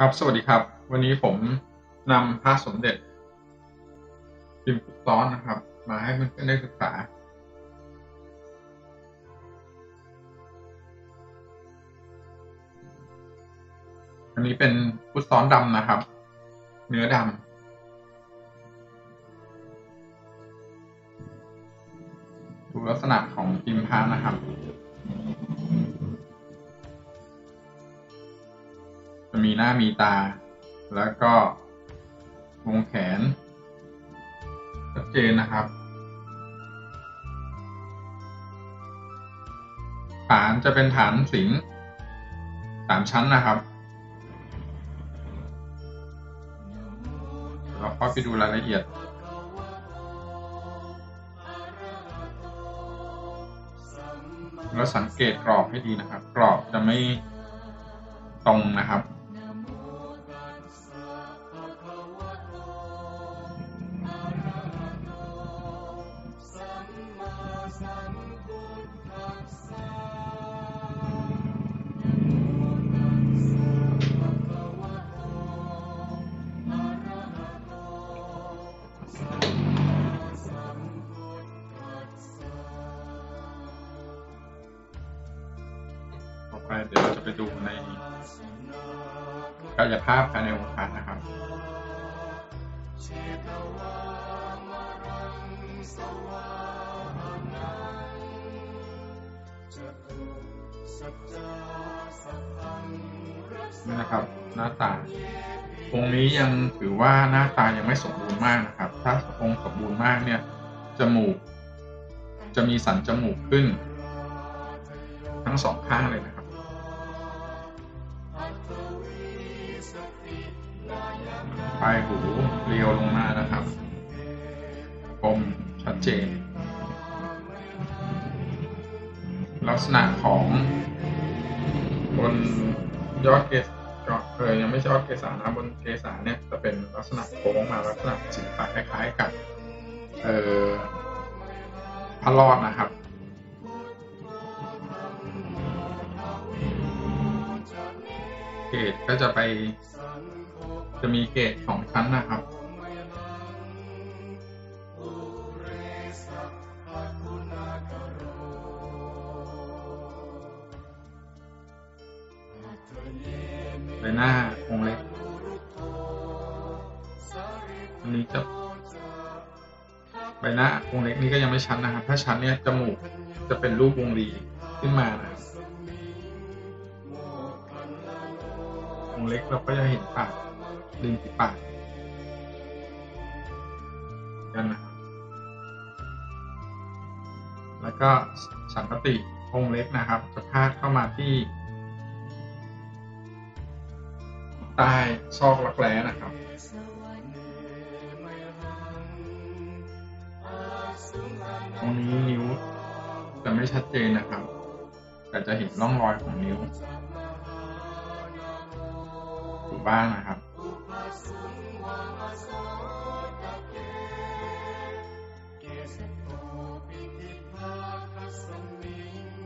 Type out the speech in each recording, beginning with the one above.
ครับ สวัสดีครับ วันนี้ผมนำพระสมเด็จพิมพ์ฟุตซ้อนนะครับ มาให้เพื่อนๆได้ศึกษา อันนี้เป็นฟุตซ้อนดำนะครับ เนื้อดำดูลักษณะของพิมพ์พระนะครับ จะมีหน้ามีตา แล้วก็วงแขนชัดเจนนะครับฐานจะเป็นฐานสิงห์สามชั้นนะครับเดี๋ยวเราเข้าไปดูรายละเอียด แล้วสังเกตกรอบให้ดีนะครับ กรอบจะไม่ตรงนะครับ ไปเดี๋ยวเราจะไปดูในกายภาพภายในองค์พระนะครับนี่นะครับ หน้าตาองค์นี้ยังถือว่าหน้าตายังไม่สมบูรณ์มากนะครับ ถ้าองค์สมบูรณ์มากเนี่ยจมูก จะมีสันจมูกขึ้น ทั้งสองข้างเลยนะ ปลายหูเรียวลงมานะครับคมชัดเจน ลักษณะของบนยอดเกศก็เออยังไม่ใช่ยอดเกสานะบนเกสาเนี่ยจะเป็นลักษณะโค้งมาลักษณะศิลปะคล้ายๆกับเอ่อพระรอดนะครับเกรดก็จะไป จะมีเกรดสองชั้นนะครับ ใบหน้าองเล็กอันนี้จะใบหน้าองเล็กนี่ก็ยังไม่ชัดนนะครับ ถ้าชัดเนี่ยจมูกจะเป็นรูปวงรีขึ้นมานะครับองเล็กเราก็จะเห็นปาก ริมฝีปากกันนะครับแล้วก็สังกติองเล็กนะครับ จะพาดเข้ามาที่ ใต้ซอกรักแร้นะครับตรงนี้นิ้วจะไม่ชัดเจนนะครับ แต่จะเห็นร่องรอยของนิ้วอยู่บ้างนะครับ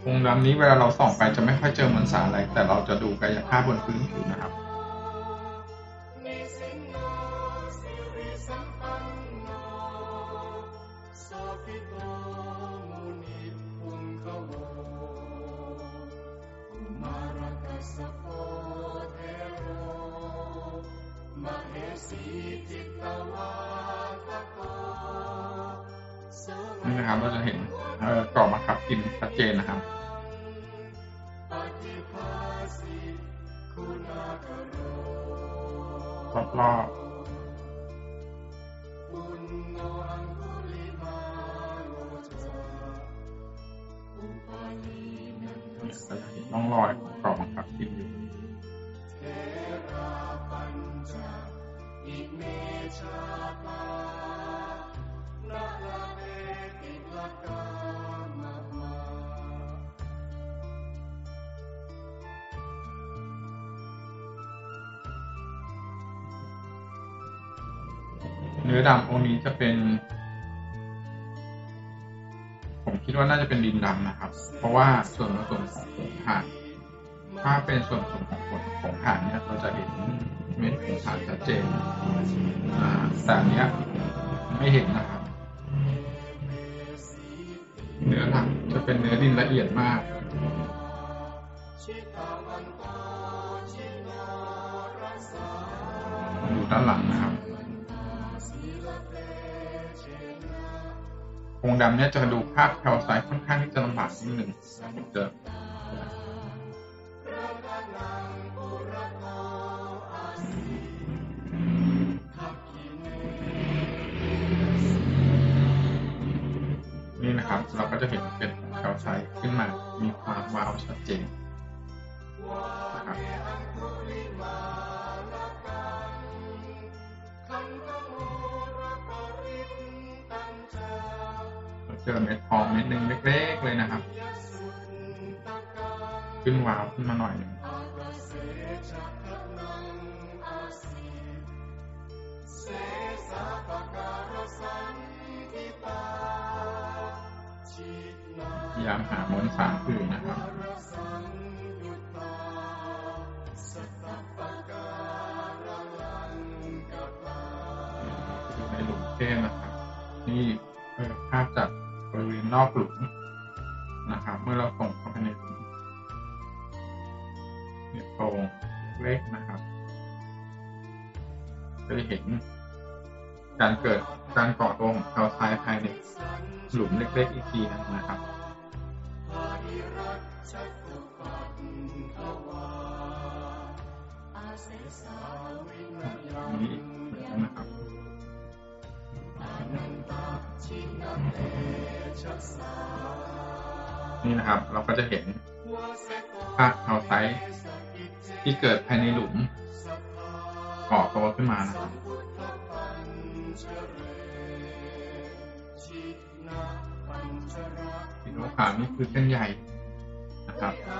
องค์ดำนี้เวลาเราส่องไปจะไม่ค่อยเจอมวลสารอะไรแต่เราจะดูกายภาพบนพื้นผิวนะครับ เราจะเห็นกรอบมาขับกินชัดเจนนะครับรอบๆเนี่ยเราจะเห็นร่องรอยของกรอบมาขับกินอยู่เนื้ อดำองค์นี้จะเป็น ผมคิดว่าน่าจะเป็นดินดำนะครับ เพราะว่าส่วนผสมของผงถ่านถ้าเป็นส่วนผสมของผงผงถ่านเนี่ยเราจะเห็นเม็ดของฐานชัดเจนแต่อันเนี้ยไม่เห็นนะครับ เนื้อหลักจะเป็นเนื้อดินละเอียดมากอยู่ด้านหลังนะครับ องค์ดำเนี่ยจะดูภาพแถวซ้ายค่อนข้างที่จะลำบากนิดหนึ่งเจอนี่นะครับเราก็จะเห็นเป็นแถวซ้ายขึ้นมา มีความวาวชัดเจน เจอเม็ดทองเม็ดหนึ่งเล็กๆเลยนะครับ ขึ้นวาวขึ้นมาหน่อยหนึ่งพยายามหามวลสารอื่นนะครับอยู่ในหลุมเทพนะครับ นี่ภาพจากบ ริเวณนอกหลุมนะครับ เมื่อเราส่งเข้าไปในหลุมเนี่ยโพรงเล็กนะครับ จะได้เห็นการเกิดการก่อตัวของแคลไซต์ภายในหลุมเล็ก ๆ อีกทีนึงนะครับนี่ นี่นะครับเราก็จะเห็นภาพแคลไซต์ที่เกิดภายในหลุมก่อตัวขึ้นมานะครับสีขาวนี่คือเส้นใหญ่นะครับอ่า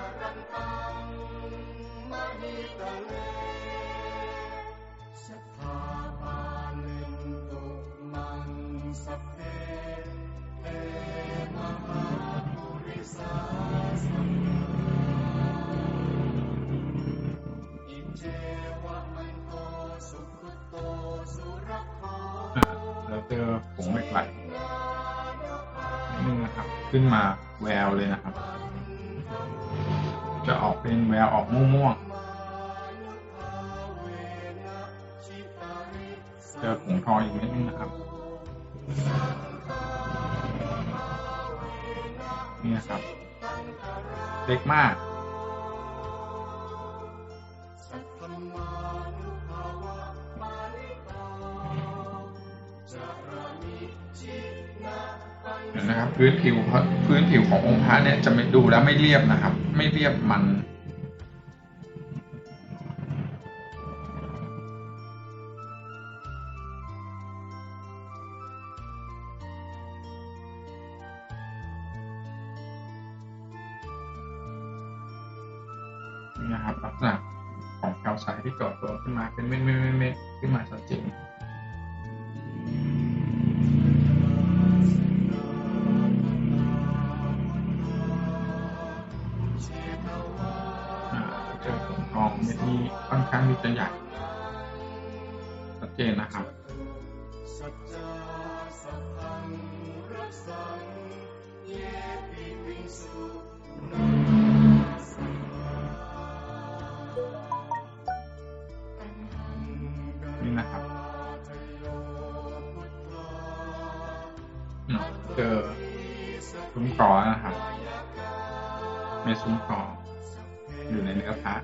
ขึ้นมาแววเลยนะครับ จะออกเป็นแววออกม่วงๆเจอผงทองอีกนิดนึงนะครับนี่นะครับ เล็กมาก พื้นผิวพื้นผิวขององค์พระเนี่ยจะไม่ดูแล้วไม่เรียบนะครับ ไม่เรียบมัน นี่นะครับลักษณะของแคลไซต์ที่ก่อตัวขึ้นมาเป็นเม็ดๆๆขึ้นมาชัดเจน องเม็ดนี้ค่อนข้างที่จะใหญ่ชัดเจนนะครับนี่นะครับเจอซุ้มกอนะครับเมซุ้มกออยู่ในเนื้อพระ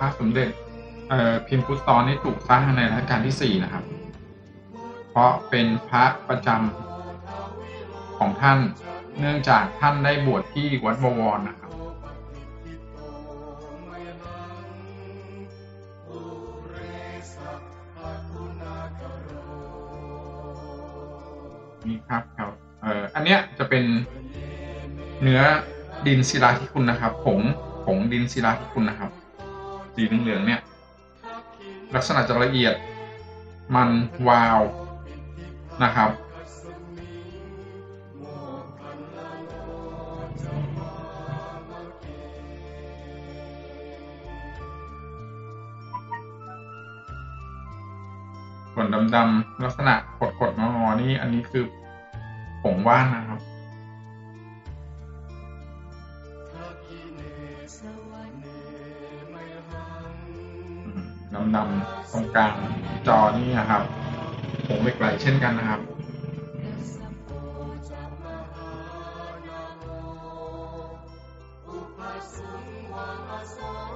ระสมเด็จพิมพ์พุทธอนนี่ถูกสร้างในรัชกาลที่สี่นะครับ เพราะเป็นพระประจำของท่านเนื่องจากท่านได้บวชที่วัดบวรนะครับ นี่ครับครับเอ่ออันเนี้ยจะเป็นเนื้อดินศิลาที่คุณนะครับผงผงดินศิลาที่คุณนะครับ สีเหลืองๆเนี่ย ลักษณะจะละเอียดมันวาวนะครับขนดำๆลักษณะขดๆงอๆนี่อันนี้คือผงว่านนะ นะครับผมไม่ไกไหลเช่นกันนะครับไป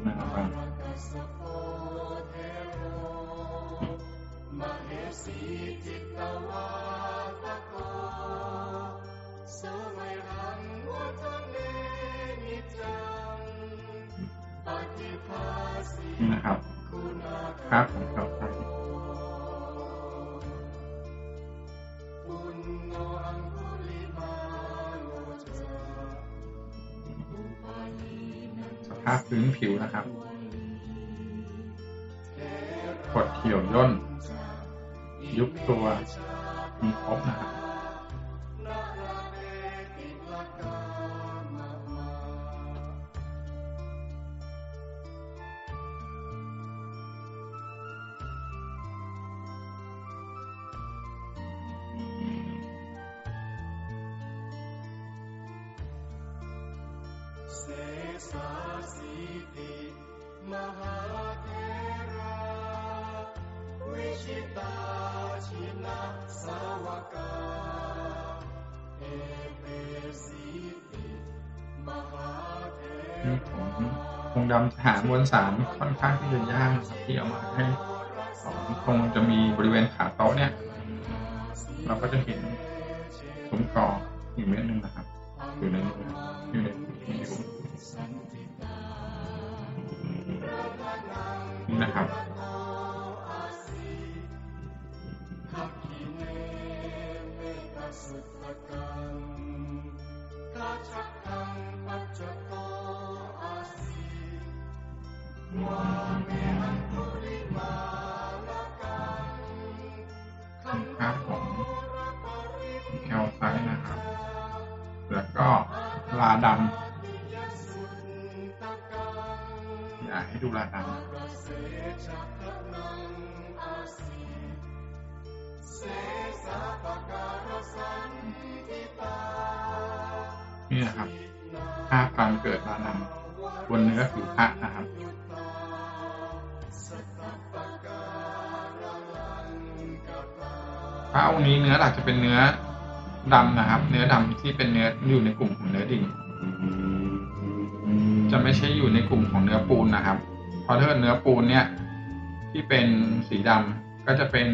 นหน้าบ้างนี่นะครับ ครับผมครับ ภาพพื้นผิวนะครับ กดเขียวย่น ยุบตัว มีครบนะครับสาสีติ มหาเทราวิชิตาชินะสาวกา เอเปสีติมหาเทราองคงดำฐานมวลสารค่อนข้างที่จะยากที่เอามาให้สองคงจะมีบริเวณขาโต๊ะเนี่ย เราก็จะเห็นซุ้มกรออีกเม็ดหนึ่งนะครับ อยู่ในอยู่ในผิว นี่นะครับทักขิเนเมตสุตตกังกาขังเมอังคุลิมาลกังคันครับผมแคลไซต์นะครับ แล้วก็ลาดำอยากให้ดูลาดป สชักนังอาสีเสสะปะการสันติตาำนี่นะครับภาพการเกิดลาดำบนเนื้อผิวพระนะครับพระองค์นี้เนื้อหลักจะเป็นเนื้อดำนะครับ เนื้อดำที่เป็นเนื้ออยู่ในกลุ่มของเนื้อดิ่งจะไม่ใช่อยู่ในกลุ่มของเนื้อปูนนะครับ พราะถ้าเกิดเนื้อปูนเนี่ย ที่เป็นสีดำก็จะเป็น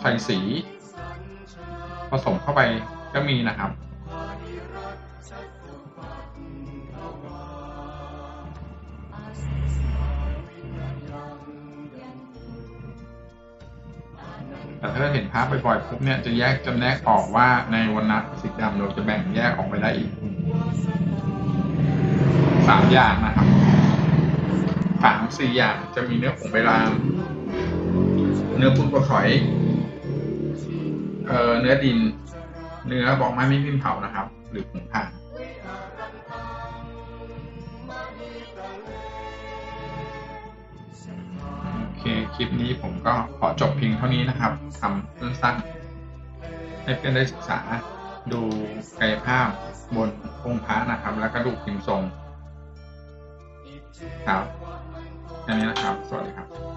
ไข่สีผสมเข้าไปก็มีนะครับ แต่ถ้าเห็นภาพบ่อยๆปุ๊บเนี่ยจะแยกจำแนกออกว่าในวันณะสีดำเราจะแบ่งแยกออกไปได้อีก สามอย่างนะครับสามสี่อย่างจะมีเนื้อผงใบลานเนื้อปูนกระฝอยเอ่อเนื้อดิน เนื้อบอกไม้ไม่พิมพ์เผานะครับ หรือผงถ่านโอเค คลิปนี้ผมก็ขอจบเพียงเท่านี้นะครับทำสั้นๆ ให้เพื่อนได้ศึกษาดูกายภาพบนองค์พระนะครับ แล้วก็ดูพิมพ์ทรง ครับแค่นี้นะครับ สวัสดีครับ